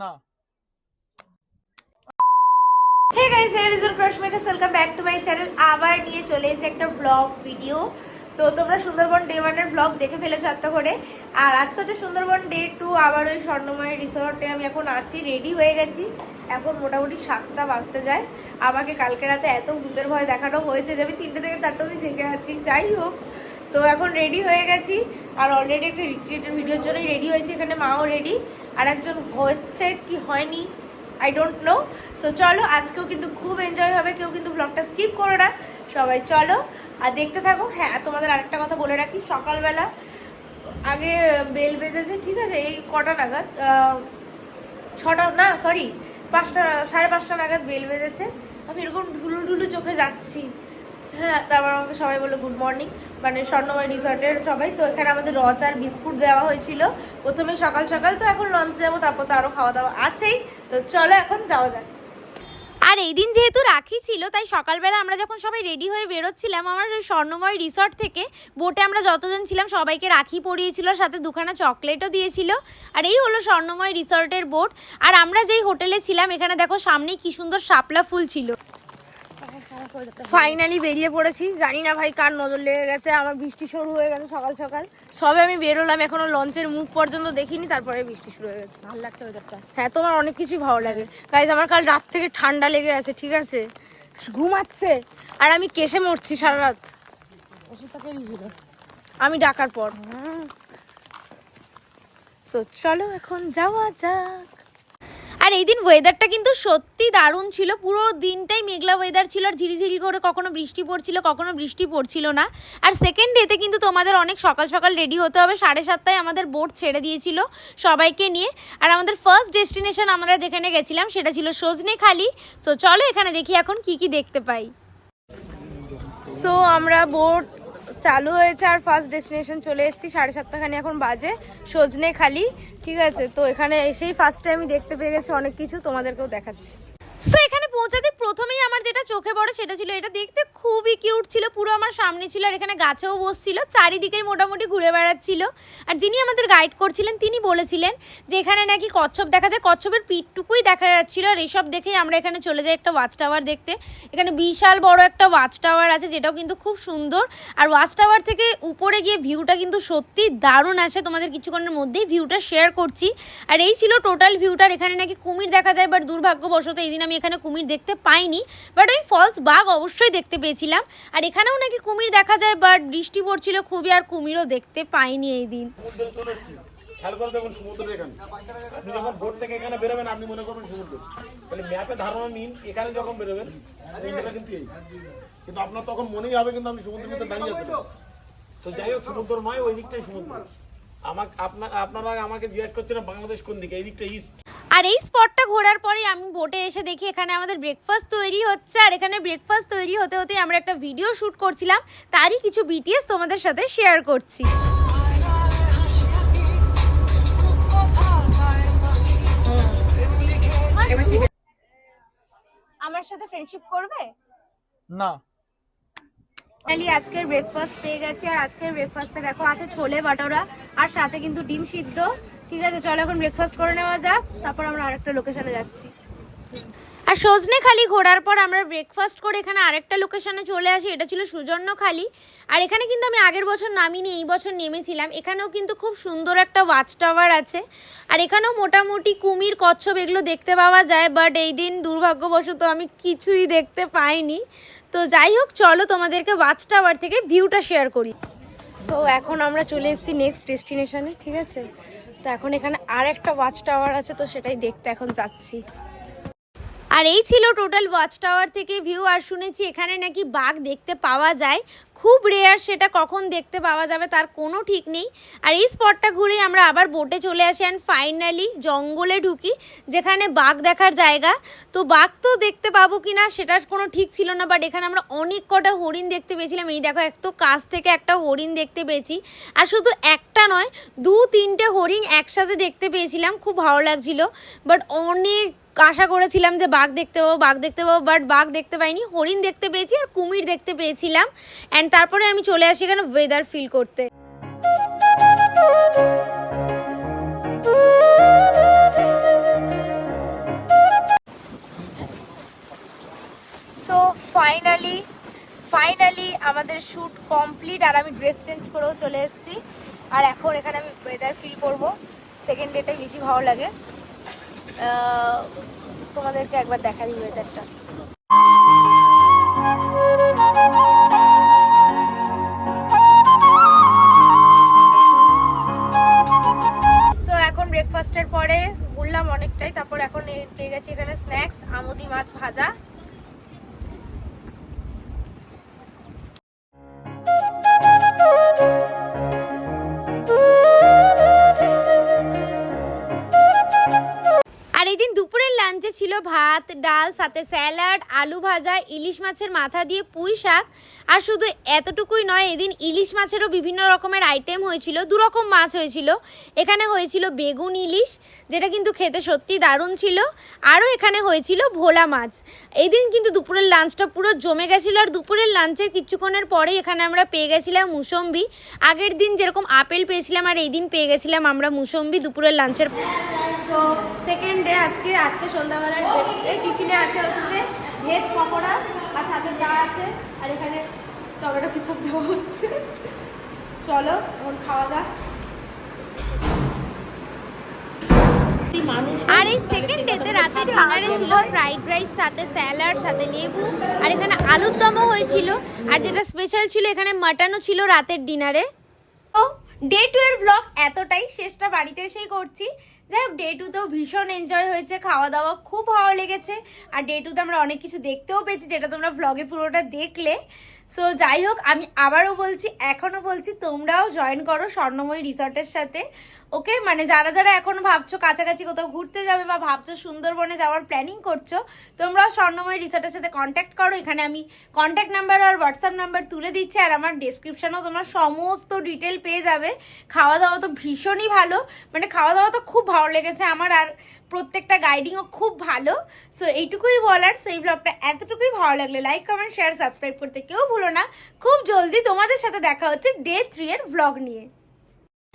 না। Hey guys here is Prashmika welcome back to my channel আবার নিয়ে চলে এসে একটা ব্লগ ভিডিও তো তোমরা সুন্দরবন ডে ওয়ানের ব্লগ দেখে ফেলেছো আত্মা করে। আর আজকে হচ্ছে সুন্দরবন ডে টু আবার ওই স্বর্ণময় রিসর্টে আমি এখন আছি রেডি হয়ে গেছি। এখন মোটামুটি সাতটা বাজতে যায়। আমাকে কালকে রাতে এত ভূতের ভয় দেখানো হয়েছে যে আমি তিনটে থেকে চারটে অবধি জেগে আছি। যাই হোক তো এখন রেডি হয়ে গেছি। আর অলরেডি একটা রিক্রিয়েটেড ভিডিওর জন্যই রেডি হয়েছি, এখানে মাও রেডি আর একজন হচ্ছে কি হয়নি আই ডোন্ট নো সো চলো, আজকেও কিন্তু খুব এনজয় হবে, কেউ কিন্তু ব্লগটা স্কিপ করো না। সবাই চলো, আর দেখতে থাকো। হ্যাঁ তোমাদের আরেকটা কথা বলে রাখি, সকালবেলা আগে বেল বেজেছে, ঠিক আছে? এই কটা নাগাদ ছটা, না সরি পাঁচটা, সাড়ে পাঁচটা নাগাদ বেল বেজেছে। আমি এরকম ঢুলু ঢুলু চোখে যাচ্ছি। হ্যাঁ তারপর আমাকে সবাই বলল গুড মর্নিং মানে স্বর্ণময় রিসর্টের সবাই, তো এখানে আমাদের রচ আর বিস্কুট দেওয়া হয়েছিল। প্রথমে সকাল সকাল, তো এখন লঞ্চ যাব তারপর তো আরও খাওয়া দাওয়া আছেই। তো চলো এখন যাওয়া যাক। আর এই দিন যেহেতু রাখি ছিল, তাই সকালবেলা আমরা যখন সবাই রেডি হয়ে বেরোচ্ছিলাম, আমার স্বর্ণময় রিসর্ট থেকে বোটে আমরা যতজন ছিলাম, সবাইকে রাখি পরিয়েছিল সাথে দুখানা চকলেটও দিয়েছিল। আর এই হলো স্বর্ণময় রিসর্টের বোট আর আমরা যেই হোটেলে ছিলাম, এখানে দেখো সামনেই কি সুন্দর শাপলা ফুল ছিল। ফাইনালি বেরিয়ে পড়েছি। জানি না ভাই কার নজর লেগে গেছে আমার বৃষ্টি শুরু হয়ে গেছে সকাল সকাল। সবে আমি বেরোলাম এখনও লঞ্চের মুখ পর্যন্ত দেখিনি তারপরে বৃষ্টি শুরু হয়ে গেছে। ভালো লাগছে ওয়েদারটা হ্যাঁ তোমার অনেক কিছুই ভালো লাগে। গাইজ আমার কাল রাত থেকে ঠান্ডা লেগে আছে ঠিক আছে? ঘুমাচ্ছে। আর আমি কেসে মরছি সারা রাত। ওষুধটা কে দিয়েছিল? আমি ডাকার পর। সো চলো এখন যাওয়া যাক। আর এই দিন ওয়েদারটা কিন্তু সত্যি দারুণ ছিল। পুরো দিনটাই মেঘলা ওয়েদার ছিল, আর ঝিরিঝিরি করে কখনো বৃষ্টি পড়ছিল, কখনো বৃষ্টি পড়ছিল না। আর সেকেন্ড ডেতে কিন্তু তোমাদের অনেক সকাল সকাল রেডি হতে হবে। সাড়ে সাতটায় আমাদের বোট ছেড়ে দিয়েছিল সবাইকে নিয়ে। আর আমাদের ফার্স্ট ডেস্টিনেশন আমরা যেখানে গেছিলাম সেটা ছিল সজনেখালি তো চলো এখানে দেখি এখন কি কি দেখতে পাই। সো আমরা বোট চালু হয়েছে আর ফার্স্ট ডেস্টিনেশন চলে এসেছি, সাড়ে সাতটাখানি এখন বাজে, সজনে খালি, ঠিক আছে? তো এখানে এসেই ফার্স্টে আমি দেখতে পেয়ে গেছি অনেক কিছু, তোমাদেরকেও দেখাচ্ছি। এখানে পৌঁছাতে প্রথমেই আমার যেটা চোখে পড়ে সেটা ছিল, এটা দেখতে খুবই কিউট ছিল, পুরো আমার সামনে ছিল আর এখানে গাছেও বসছিল, চারিদিকেই মোটামুটি ঘুরে বেড়াচ্ছিল। আর যিনি আমাদের গাইড করছিলেন, তিনি বলেছিলেন যে এখানে নাকি কচ্ছপ দেখা যায়, কচ্ছপের পিঠটুকুই দেখা যাচ্ছিল আর এইসব দেখেই আমরা এখানে চলে যাই একটা ওয়াচ টাওয়ার দেখতে। এখানে বিশাল বড় একটা ওয়াচ টাওয়ার আছে, যেটাও কিন্তু খুব সুন্দর। আর ওয়াচ টাওয়ার থেকে উপরে গিয়ে ভিউটা কিন্তু সত্যি দারুণ আসে, তোমাদের কিছুক্ষণের মধ্যেই ভিউটা শেয়ার করছি। আর এই ছিল টোটাল ভিউটার এখানে নাকি কুমির দেখা যায় বাট দুর্ভাগ্যবশত এই দিন আমি এখানে কুমির দেখতে পাইনি বাট ওই ফলস বাঘ অবশ্যই দেখতে পেয়েছিলাম। আর এখানেও নাকি কুমির দেখা যায় বাট বৃষ্টি পড়ছিল খুবই আর কুমিরও দেখতে পাইনি এই দিন। যখন থেকে এখানে বেরোবেন, আপনি মনে সমুদ্র ধারণা এখানে যখন বেরোবেন কিন্তু আপনার তখন মনেই হবে কিন্তু তো যাই হোক সমুদ্র নয় ওই দিকটাই আপনার আপনারা আমাকে জিজ্ঞেস করছেন বাংলাদেশ কোন দিকে? এই দিকটা ইস্ট আর এই স্পটটা ঘোরার পরে আমি বোটে এসে দেখি এখানে আমাদের ব্রেকফাস্ট তৈরি হচ্ছে। আর এখানে ব্রেকফাস্ট তৈরি হতে হতে আমরা একটা ভিডিও শ্যুট করছিলাম। তারই কিছু বিটিএস তোমাদের সাথে শেয়ার করছি। আমার সাথে ফ্রেন্ডশিপ করবে? না। ফাইনালি আজকের ব্রেকফাস্ট পেয়ে গেছি। আর আজকের ব্রেকফাস্টে দেখো আছে ছোলে বাটোরা আর সাথে কিন্তু ডিম সিদ্ধ। ঠিক আছে চলো এখন ব্রেকফাস্ট করে নেওয়া যাক তারপর আমরা আরেকটা লোকেশনে যাচ্ছি। আর সজনে খালি ঘোরার পর আমরা ব্রেকফাস্ট করে এখানে আরেকটা লোকেশনে চলে আসি এটা ছিল সুজন্য খালি। আর এখানে কিন্তু আমি আগের বছর নামিনি এই বছর নেমেছিলাম। এখানেও কিন্তু খুব সুন্দর একটা ওয়াচ টাওয়ার আছে। আর এখানেও মোটামুটি কুমির কচ্ছপ এগুলো দেখতে পাওয়া যায় বাট এই দিন দুর্ভাগ্যবশত আমি কিছুই দেখতে পাইনি। তো যাই হোক চলো তোমাদেরকে ওয়াচ টাওয়ার থেকে ভিউটা শেয়ার করি। তো এখন আমরা চলে এসেছি নেক্সট ডেস্টিনেশনে ঠিক আছে? তো এখন এখানে আর একটা ওয়াচ টাওয়ার আছে তো সেটাই দেখতে এখন যাচ্ছি। আর এই ছিল টোটাল ওয়াচ টাওয়ার থেকে ভিউ আর শুনেছি এখানে নাকি বাঘ দেখতে পাওয়া যায়। খুব রেয়ার সেটা কখন দেখতে পাওয়া যাবে তার কোনো ঠিক নেই। আর এই স্পটটা ঘুরেই আমরা আবার বোটে চলে আসি অ্যান্ড ফাইনালি জঙ্গলে ঢুকি, যেখানে বাঘ দেখার জায়গা। তো বাঘ তো দেখতে পাবো কি না সেটার কোনো ঠিক ছিল না বাট এখানে আমরা অনেক কটা হরিণ দেখতে পেয়েছিলাম। এই দেখো, এত কাছ থেকে একটা হরিণ দেখতে পেয়েছি। আর শুধু একটা নয় দু তিনটে হরিণ একসাথে দেখতে পেয়েছিলাম। খুব ভালো লাগছিল বাট অনেক আশা করেছিলাম যে বাঘ দেখতে পাবো, বাঘ দেখতে পাবো বাট বাঘ দেখতে পাইনি, হরিণ দেখতে পেয়েছি আর কুমির দেখতে পেয়েছিলাম। অ্যান্ড তারপরে আমি চলে আসি এখানে ওয়েদার ফিল করতে। সো ফাইনালি ফাইনালি আমাদের শ্যুট কমপ্লিট আর আমি ড্রেস চেঞ্জ করেও চলে এসেছি। আর এখন এখানে আমি ওয়েদার ফিল করব। সেকেন্ড ডেটাই বেশি ভালো লাগে। তোমাদেরকে একবার দেখাই ওয়েদারটা ভাত, ডাল, সাথে স্যালাড, আলু ভাজা, ইলিশ মাছের মাথা দিয়ে পুঁই শাক। আর শুধু এতটুকুই নয়, এদিন ইলিশ মাছেরও বিভিন্ন রকমের আইটেম হয়েছিল দু রকম মাছ হয়েছিল। এখানে হয়েছিল বেগুন ইলিশ, যেটা কিন্তু খেতে সত্যি দারুণ ছিল। আরও এখানে হয়েছিল ভোলা মাছ। এই দিন কিন্তু দুপুরের লাঞ্চটা পুরো জমে গেছিল, আর দুপুরের লাঞ্চের কিছুক্ষণের পরে এখানে আমরা পেয়ে গেছিলাম মুসম্বি। আগের দিন যেরকম আপেল পেয়েছিলাম, আর এই দিন পেয়ে গেছিলাম আমরা মুসম্বি দুপুরের লাঞ্চের সো সেকেন্ড ডে আজকে আজকে সন্ধ্যাবেলার এই টিফিনে আছে হচ্ছে ভেজ পকোড়া আর সাথে চা আছে আর এখানে টমেটো কিচপ দেওয়া হচ্ছে। চলো এখন খাওয়া যাক। আর এই সেকেন্ড ডেতে রাতে ডিনারে ছিল ফ্রাইড রাইস সাথে স্যালাড সাথে লেবু আর এখানে আলুর দমও হয়েছিল। আর যেটা স্পেশাল ছিল এখানে মাটনও ছিল রাতের ডিনারে ও ডে টু এর ব্লগ এতটাই শেষটা বাড়িতে এসেই করছি। যাই হোক ডে টুতেও ভীষণ এনজয় হয়েছে, খাওয়া দাওয়া খুব ভালো লেগেছে। আর ডে টুতে আমরা অনেক কিছু দেখতেও পেয়েছি, যেটা তোমরা ভ্লগে পুরোটা দেখলে। সো যাই হোক, আমি আবারও বলছি, এখনও বলছি, তোমরাও জয়েন করো স্বর্ণময়ী রিসর্টের সাথে। ওকে মানে যারা যারা এখন ভাবছ কাছাকাছি কোথাও ঘুরতে যাবে বা ভাবছ সুন্দরবনে যাওয়ার প্ল্যানিং করছ তোমরাও স্বর্ণময় রিসর্টের সাথে কন্ট্যাক্ট করো। এখানে আমি কন্ট্যাক্ট নাম্বার আর হোয়াটসঅ্যাপ নাম্বার তুলে দিচ্ছি আর আমার ডেসক্রিপশনেও তোমরা সমস্ত ডিটেল পেয়ে যাবে। খাওয়া দাওয়া তো ভীষণই ভালো মানে খাওয়া দাওয়া তো খুব ভালো লেগেছে আমার আর প্রত্যেকটা গাইডিংও খুব ভালো। সো এইটুকুই বলার, সেই ব্লগটা এতটুকুই ভালো লাগলে লাইক কমেন্ট শেয়ার সাবস্ক্রাইব করতে কেউ ভুলো না। খুব জলদি তোমাদের সাথে দেখা হচ্ছে ডে থ্রি এর ব্লগ নিয়ে।